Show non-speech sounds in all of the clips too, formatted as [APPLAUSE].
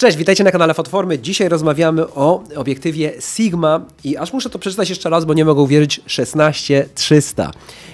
Cześć, witajcie na kanale Fotformy. Dzisiaj rozmawiamy o obiektywie Sigma i aż muszę to przeczytać jeszcze raz, bo nie mogę uwierzyć 16300.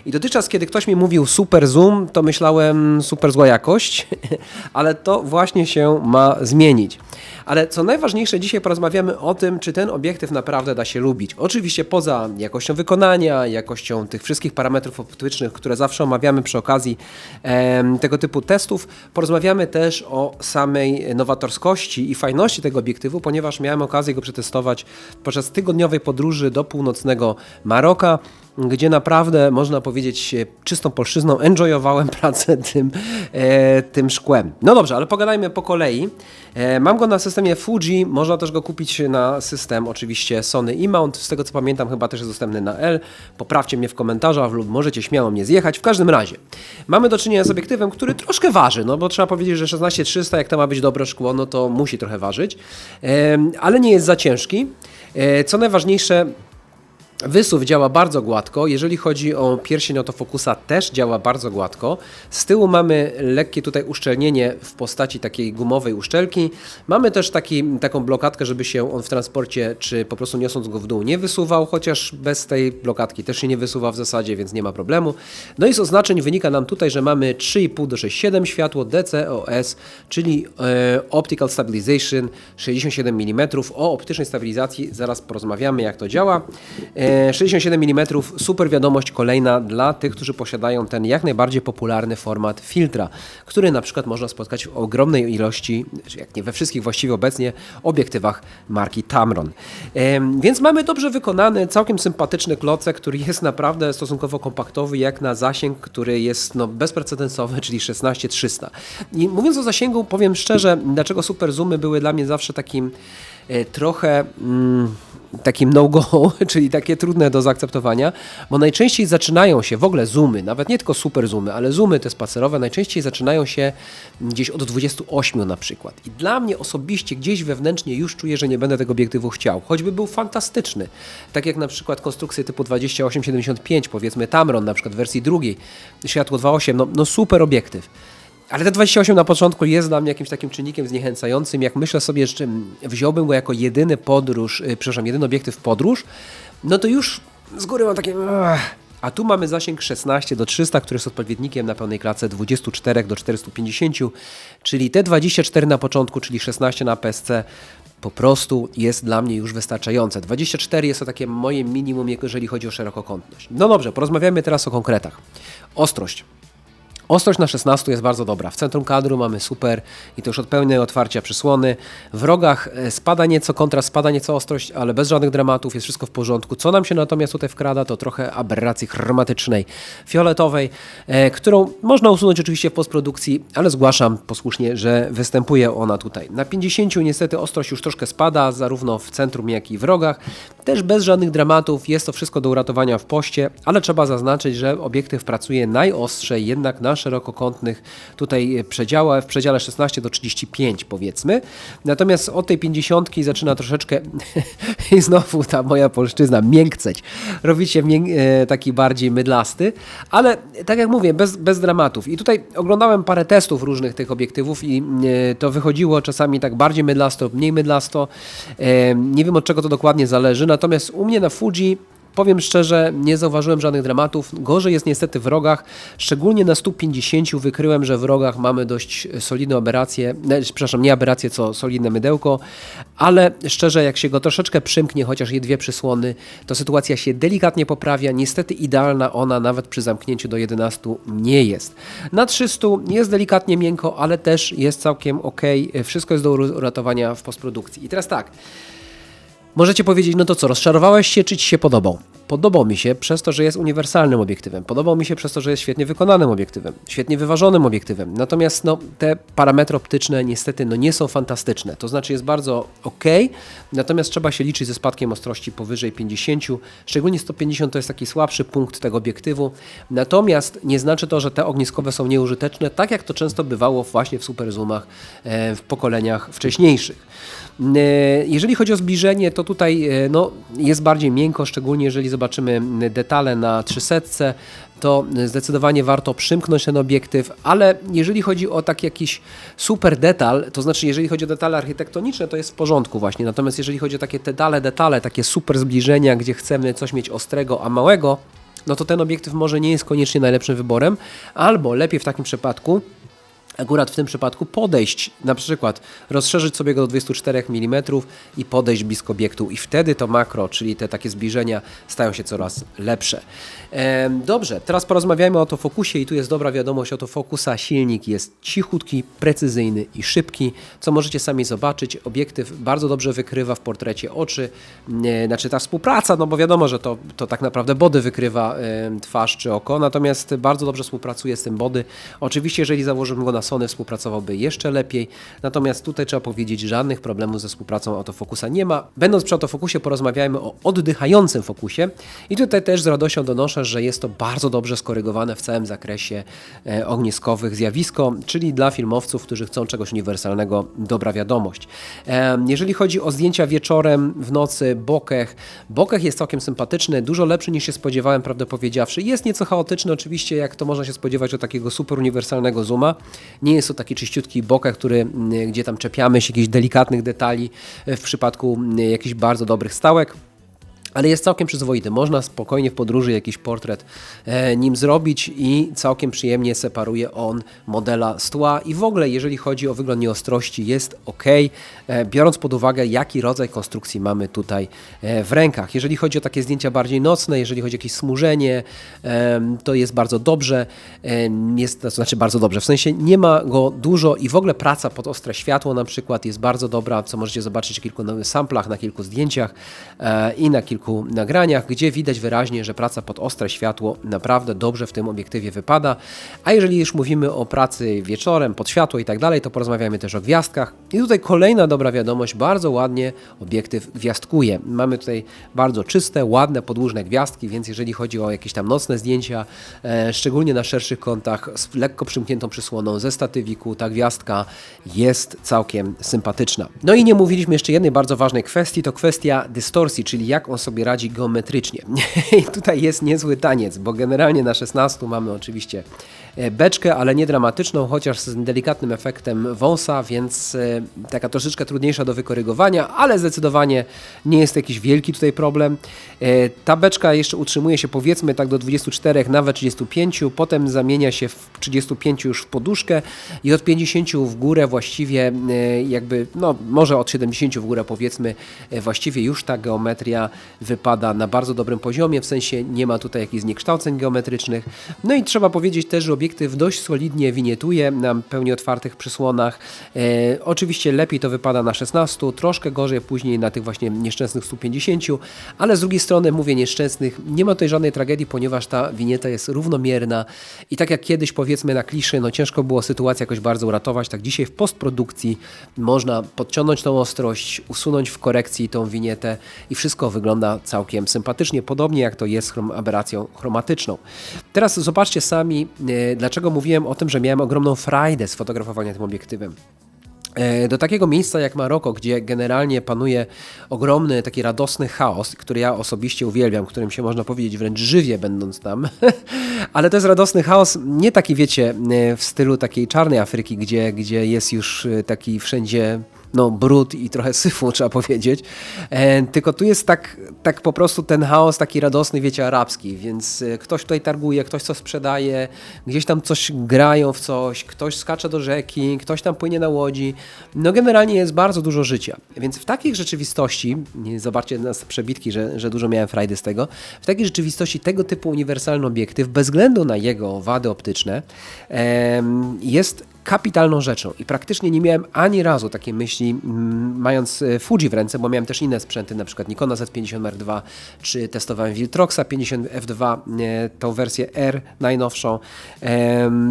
I dotychczas, kiedy ktoś mi mówił super zoom, to myślałem super zła jakość, [LAUGHS] ale to właśnie się ma zmienić. Ale co najważniejsze, dzisiaj porozmawiamy o tym, czy ten obiektyw naprawdę da się lubić. Oczywiście poza jakością wykonania, jakością tych wszystkich parametrów optycznych, które zawsze omawiamy przy okazji em, tego typu testów, porozmawiamy też o samej nowatorskości i fajności tego obiektywu, ponieważ miałem okazję go przetestować podczas tygodniowej podróży do północnego Maroka gdzie naprawdę można powiedzieć czystą polszczyzną enjoyowałem [LAUGHS] pracę tym, e, tym szkłem. No dobrze, ale pogadajmy po kolei. E, mam go na systemie Fuji, można też go kupić na system oczywiście Sony E-Mount, z tego co pamiętam chyba też jest dostępny na L. Poprawcie mnie w komentarzach lub możecie śmiało mnie zjechać. W każdym razie, mamy do czynienia z obiektywem, który troszkę waży, no bo trzeba powiedzieć, że 16300 jak to ma być dobre szkło, no to musi trochę ważyć, e, ale nie jest za ciężki. E, co najważniejsze, Wysuw działa bardzo gładko. Jeżeli chodzi o pierścień autofokusa, też działa bardzo gładko. Z tyłu mamy lekkie tutaj uszczelnienie w postaci takiej gumowej uszczelki. Mamy też taki, taką blokadkę, żeby się on w transporcie, czy po prostu niosąc go w dół nie wysuwał, chociaż bez tej blokadki też się nie wysuwa w zasadzie, więc nie ma problemu. No i z oznaczeń wynika nam tutaj, że mamy 3,5 do 6,7 światło DCOS, czyli e, Optical Stabilization 67 mm. O optycznej stabilizacji zaraz porozmawiamy, jak to działa. E, 67 mm, super wiadomość kolejna dla tych, którzy posiadają ten jak najbardziej popularny format filtra, który na przykład można spotkać w ogromnej ilości, jak nie we wszystkich właściwie obecnie, obiektywach marki Tamron. Em, Więc mamy dobrze wykonany, całkiem sympatyczny klocek, który jest naprawdę stosunkowo kompaktowy, jak na zasięg, który jest no, bezprecedensowy, czyli 16300. I mówiąc o zasięgu, powiem szczerze, dlaczego super zoomy były dla mnie zawsze takim e, trochę mm, takim no-go, [LAUGHS] czyli takie trudne do zaakceptowania, bo najczęściej zaczynają się w ogóle zoomy, nawet nie tylko super zoomy, ale zoomy te spacerowe, najczęściej zaczynają się gdzieś od 28 na przykład. I dla mnie osobiście gdzieś wewnętrznie już czuję, że nie będę tego obiektywu chciał, choćby był fantastyczny. Tak jak na przykład konstrukcje typu 28-75, powiedzmy Tamron na przykład w wersji drugiej, światło 2.8, no, no super obiektyw. Ale te 28 na początku jest dla mnie jakimś takim czynnikiem zniechęcającym. Jak myślę sobie, że wziąłbym go jako jedyny podróż, yy, przepraszam, jedyny obiektyw podróż, no to już z góry mam takie... A tu mamy zasięg 16 do 300, który jest odpowiednikiem na pełnej klatce 24 do 450, czyli te 24 na początku, czyli 16 na PSC, po prostu jest dla mnie już wystarczające. 24 jest to takie moje minimum, jeżeli chodzi o szerokokątność. No dobrze, porozmawiamy teraz o konkretach. Ostrość. Ostrość na 16 jest bardzo dobra. W centrum kadru mamy super i to już od pełnej otwarcia przysłony. W rogach e, spada nieco kontrast, spada nieco ostrość, ale bez żadnych dramatów, jest wszystko w porządku. Co nam się natomiast tutaj wkrada, to trochę aberracji chromatycznej, fioletowej, e, którą można usunąć oczywiście w postprodukcji, ale zgłaszam posłusznie, że występuje ona tutaj. Na 50 niestety ostrość już troszkę spada, zarówno w centrum, jak i w rogach. Też bez żadnych dramatów, jest to wszystko do uratowania w poście, ale trzeba zaznaczyć, że obiektyw pracuje najostrzej jednak na szerokokątnych tutaj przedziałach, w przedziale 16 do 35 powiedzmy. Natomiast od tej 50 zaczyna troszeczkę [LAUGHS] i znowu ta moja polszczyzna miękceć. Robi się e, taki bardziej mydlasty, ale tak jak mówię, bez, bez dramatów. I tutaj oglądałem parę testów różnych tych obiektywów i e, to wychodziło czasami tak bardziej mydlasto, mniej mydlasto. E, Nie wiem od czego to dokładnie zależy, natomiast u mnie na Fuji Powiem szczerze, nie zauważyłem żadnych dramatów. Gorzej jest niestety w rogach. Szczególnie na 150 wykryłem, że w rogach mamy dość solidne aberracje, ne, przepraszam, nie aberracje, co solidne mydełko, ale szczerze, jak się go troszeczkę przymknie, chociaż je dwie przysłony, to sytuacja się delikatnie poprawia. Niestety idealna ona nawet przy zamknięciu do 11 nie jest. Na 300 jest delikatnie miękko, ale też jest całkiem ok. Wszystko jest do uratowania w postprodukcji. I teraz tak. Możecie powiedzieć, no to co, rozczarowałeś się, czy ci się podobał? Podobał mi się przez to, że jest uniwersalnym obiektywem. Podobał mi się przez to, że jest świetnie wykonanym obiektywem, świetnie wyważonym obiektywem. Natomiast no, te parametry optyczne niestety no, nie są fantastyczne. To znaczy jest bardzo ok, natomiast trzeba się liczyć ze spadkiem ostrości powyżej 50. Szczególnie 150 to jest taki słabszy punkt tego obiektywu. Natomiast nie znaczy to, że te ogniskowe są nieużyteczne, tak jak to często bywało właśnie w super zoomach e, w pokoleniach wcześniejszych. E, Jeżeli chodzi o zbliżenie, to tutaj e, no, jest bardziej miękko, szczególnie jeżeli zobaczymy detale na 300, to zdecydowanie warto przymknąć ten obiektyw, ale jeżeli chodzi o taki jakiś super detal, to znaczy jeżeli chodzi o detale architektoniczne, to jest w porządku właśnie, natomiast jeżeli chodzi o takie detale, detale, takie super zbliżenia, gdzie chcemy coś mieć ostrego, a małego, no to ten obiektyw może nie jest koniecznie najlepszym wyborem, albo lepiej w takim przypadku akurat w tym przypadku podejść, na przykład rozszerzyć sobie go do 24 mm i podejść blisko obiektu i wtedy to makro, czyli te takie zbliżenia stają się coraz lepsze. Dobrze, teraz porozmawiajmy o autofokusie i tu jest dobra wiadomość autofokusa. Silnik jest cichutki, precyzyjny i szybki, co możecie sami zobaczyć. Obiektyw bardzo dobrze wykrywa w portrecie oczy, znaczy ta współpraca, no bo wiadomo, że to, to tak naprawdę body wykrywa twarz czy oko, natomiast bardzo dobrze współpracuje z tym body. Oczywiście, jeżeli założymy go na Sony współpracowałby jeszcze lepiej. Natomiast tutaj trzeba powiedzieć, żadnych problemów ze współpracą autofokusa nie ma. Będąc przy autofokusie, porozmawiajmy o oddychającym fokusie. I tutaj też z radością donoszę, że jest to bardzo dobrze skorygowane w całym zakresie e, ogniskowych zjawisko, czyli dla filmowców, którzy chcą czegoś uniwersalnego, dobra wiadomość. Jeżeli chodzi o zdjęcia wieczorem, w nocy, bokeh, bokeh jest całkiem sympatyczny, dużo lepszy niż się spodziewałem, prawdę powiedziawszy. Jest nieco chaotyczny oczywiście, jak to można się spodziewać od takiego super uniwersalnego zooma. Nie jest to taki czyściutki bokeh, który, mm, gdzie tam czepiamy się jakichś delikatnych detali w przypadku mm, jakichś bardzo dobrych stałek ale jest całkiem przyzwoity. Można spokojnie w podróży jakiś portret e, nim zrobić i całkiem przyjemnie separuje on modela z tła i w ogóle jeżeli chodzi o wygląd nieostrości jest ok, e, biorąc pod uwagę jaki rodzaj konstrukcji mamy tutaj e, w rękach. Jeżeli chodzi o takie zdjęcia bardziej nocne, jeżeli chodzi o jakieś smużenie, to jest bardzo dobrze, jest, to znaczy bardzo dobrze, w sensie nie ma go dużo i w ogóle praca pod ostre światło na przykład jest bardzo dobra, co możecie zobaczyć w kilku samplach, na kilku zdjęciach i na kilku kilku nagraniach, gdzie widać wyraźnie, że praca pod ostre światło naprawdę dobrze w tym obiektywie wypada. A jeżeli już mówimy o pracy wieczorem, pod światło i tak dalej, to porozmawiamy też o gwiazdkach. I tutaj kolejna dobra wiadomość, bardzo ładnie obiektyw gwiazdkuje. Mamy tutaj bardzo czyste, ładne, podłużne gwiazdki, więc jeżeli chodzi o jakieś tam nocne zdjęcia, e, szczególnie na szerszych kątach, z lekko przymkniętą przysłoną ze statywiku, ta gwiazdka jest całkiem sympatyczna. No i nie mówiliśmy jeszcze jednej bardzo ważnej kwestii, to kwestia dystorsji, czyli jak on sobie sobie radzi geometrycznie. [LAUGHS] I tutaj jest niezły taniec, bo generalnie na 16 mamy oczywiście e, beczkę, ale nie dramatyczną, chociaż z delikatnym efektem wąsa, więc e, taka troszeczkę trudniejsza do wykorygowania, ale zdecydowanie nie jest jakiś wielki tutaj problem. E, ta beczka jeszcze utrzymuje się powiedzmy tak do 24, nawet 35, potem zamienia się w 35 już w poduszkę i od 50 w górę właściwie jakby, no może od 70 w górę powiedzmy, właściwie już ta geometria wypada na bardzo dobrym poziomie, w sensie nie ma tutaj jakichś zniekształceń geometrycznych. No i trzeba powiedzieć też, że obiektyw dość solidnie winietuje na pełni otwartych przysłonach. E, oczywiście lepiej to wypada na 16, troszkę gorzej później na tych właśnie nieszczęsnych 150, ale z drugiej strony mówię nieszczęsnych, nie ma tutaj żadnej tragedii, ponieważ ta winieta jest równomierna i tak jak kiedyś powiedzmy na kliszy, no ciężko było sytuację jakoś bardzo uratować, tak dzisiaj w postprodukcji można podciągnąć tą ostrość, usunąć w korekcji tą winietę i wszystko wygląda całkiem sympatycznie, podobnie jak to jest z aberracją chromatyczną. Teraz zobaczcie sami, e, dlaczego mówiłem o tym, że miałem ogromną frajdę z fotografowania tym obiektywem. E, do takiego miejsca jak Maroko, gdzie generalnie panuje ogromny, taki radosny chaos, który ja osobiście uwielbiam, którym się można powiedzieć wręcz żywie będąc tam, [LAUGHS] ale to jest radosny chaos, nie taki wiecie, e, w stylu takiej czarnej Afryki, gdzie, gdzie jest już taki wszędzie no, brud i trochę syfu, trzeba powiedzieć. E, tylko tu jest tak, tak po prostu ten chaos taki radosny, wiecie, arabski, więc e, ktoś tutaj targuje, ktoś coś sprzedaje, gdzieś tam coś grają w coś, ktoś skacze do rzeki, ktoś tam płynie na łodzi. No generalnie jest bardzo dużo życia. Więc w takich rzeczywistości, zobaczcie nas przebitki, że, że dużo miałem frajdy z tego, w takiej rzeczywistości tego typu uniwersalny obiektyw, bez względu na jego wady optyczne, jest kapitalną rzeczą. I praktycznie nie miałem ani razu takiej myśli, mając e, Fuji w ręce, bo miałem też inne sprzęty, na przykład Nikona Z50 Mark II, czy testowałem Viltroxa 50 F2, e, tą wersję R najnowszą,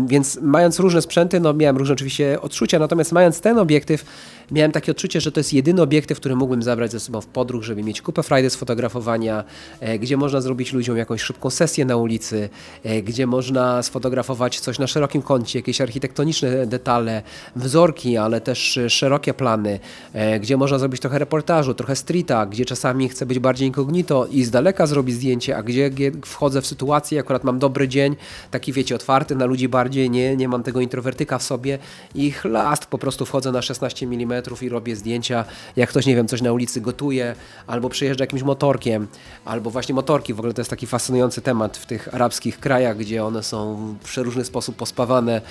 więc mając różne sprzęty, no miałem różne oczywiście odczucia, natomiast mając ten obiektyw, miałem takie odczucie, że to jest jedyny obiektyw, który mógłbym zabrać ze sobą w podróż, żeby mieć kupę frajdy z fotografowania, e, gdzie można zrobić ludziom jakąś szybką sesję na ulicy, e, gdzie można sfotografować coś na szerokim kącie, jakieś architektoniczne detale, wzorki, ale też szerokie plany, e, gdzie można zrobić trochę reportażu, trochę streeta, gdzie czasami chcę być bardziej incognito i z daleka zrobić zdjęcie, a gdzie wchodzę w sytuację, akurat mam dobry dzień, taki wiecie, otwarty na ludzi bardziej, nie, nie mam tego introwertyka w sobie. I chlast, po prostu wchodzę na 16 mm i robię zdjęcia, jak ktoś, nie wiem, coś na ulicy gotuje, albo przyjeżdża jakimś motorkiem, albo właśnie motorki, w ogóle to jest taki fascynujący temat w tych arabskich krajach, gdzie one są w przeróżny sposób pospawane,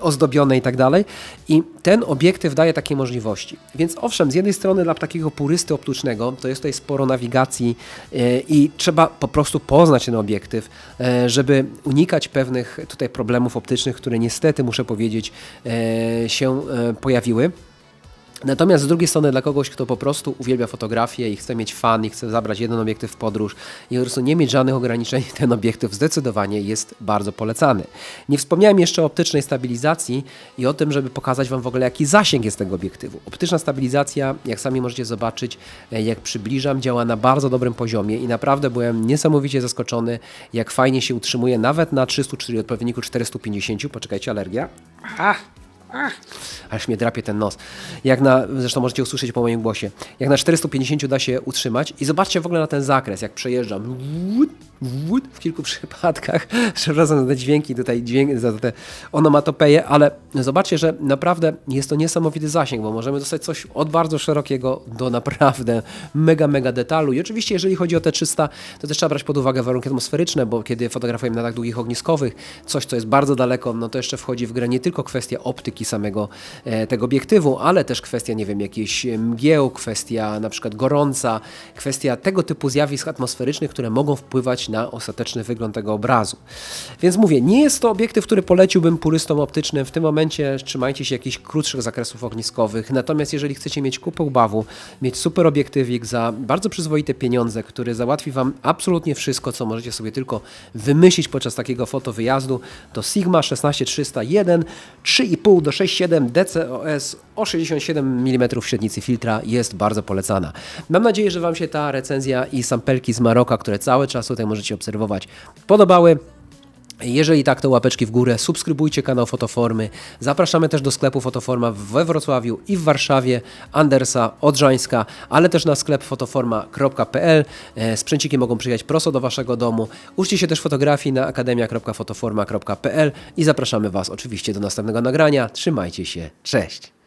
ozdobione i tak dalej. I ten obiektyw daje takie możliwości. Więc owszem, z jednej strony dla takiego purysty optycznego to jest tutaj sporo nawigacji e, i trzeba po prostu poznać ten obiektyw, e, żeby unikać pewnych tutaj problemów optycznych, które niestety, muszę powiedzieć, e, się pojawiły. Natomiast z drugiej strony dla kogoś, kto po prostu uwielbia fotografię i chce mieć fan i chce zabrać jeden obiektyw w podróż i po prostu nie mieć żadnych ograniczeń, [LAUGHS] ten obiektyw zdecydowanie jest bardzo polecany. Nie wspomniałem jeszcze o optycznej stabilizacji i o tym, żeby pokazać Wam w ogóle jaki zasięg jest tego obiektywu. Optyczna stabilizacja, jak sami możecie zobaczyć, e, jak przybliżam, działa na bardzo dobrym poziomie i naprawdę byłem niesamowicie zaskoczony, jak fajnie się utrzymuje nawet na 300, czyli odpowiedniku 450. Poczekajcie, alergia. Aż mnie drapie ten nos. Jak na, zresztą możecie usłyszeć po moim głosie, jak na 450 da się utrzymać i zobaczcie w ogóle na ten zakres, jak przejeżdżam. W kilku [LAUGHS] przypadkach, przepraszam za te dźwięki tutaj, dźwięk, za te onomatopeje, ale zobaczcie, że naprawdę jest to niesamowity zasięg, bo możemy dostać coś od bardzo szerokiego do naprawdę mega, mega detalu. I oczywiście, jeżeli chodzi o te 300, to też trzeba brać pod uwagę warunki atmosferyczne, bo kiedy fotografujemy na tak długich ogniskowych, coś, co jest bardzo daleko, no to jeszcze wchodzi w grę nie tylko kwestia optyki samego tego obiektywu, ale też kwestia, nie wiem, jakiejś mgieł, kwestia na przykład gorąca, kwestia tego typu zjawisk atmosferycznych, które mogą wpływać na ostateczny wygląd tego obrazu. Więc mówię, nie jest to obiektyw, który poleciłbym purystom optycznym. W tym momencie trzymajcie się jakichś krótszych zakresów ogniskowych. Natomiast jeżeli chcecie mieć kupę ubawu, mieć super obiektywik za bardzo przyzwoite pieniądze, który załatwi Wam absolutnie wszystko, co możecie sobie tylko wymyślić podczas takiego fotowyjazdu, to Sigma 16301 3,5 do 6,7 DCOS o 67 mm średnicy filtra jest bardzo polecana. Mam nadzieję, że Wam się ta recenzja i sampelki z Maroka, które cały czas tutaj możecie obserwować, podobały. Jeżeli tak, to łapeczki w górę, subskrybujcie kanał Fotoformy. Zapraszamy też do sklepu Fotoforma we Wrocławiu i w Warszawie, Andersa, Odrzańska, ale też na sklep fotoforma.pl. E, Sprzęciki mogą przyjechać prosto do Waszego domu. Uczcie się też fotografii na akademia.fotoforma.pl i zapraszamy Was oczywiście do następnego nagrania. Trzymajcie się, cześć!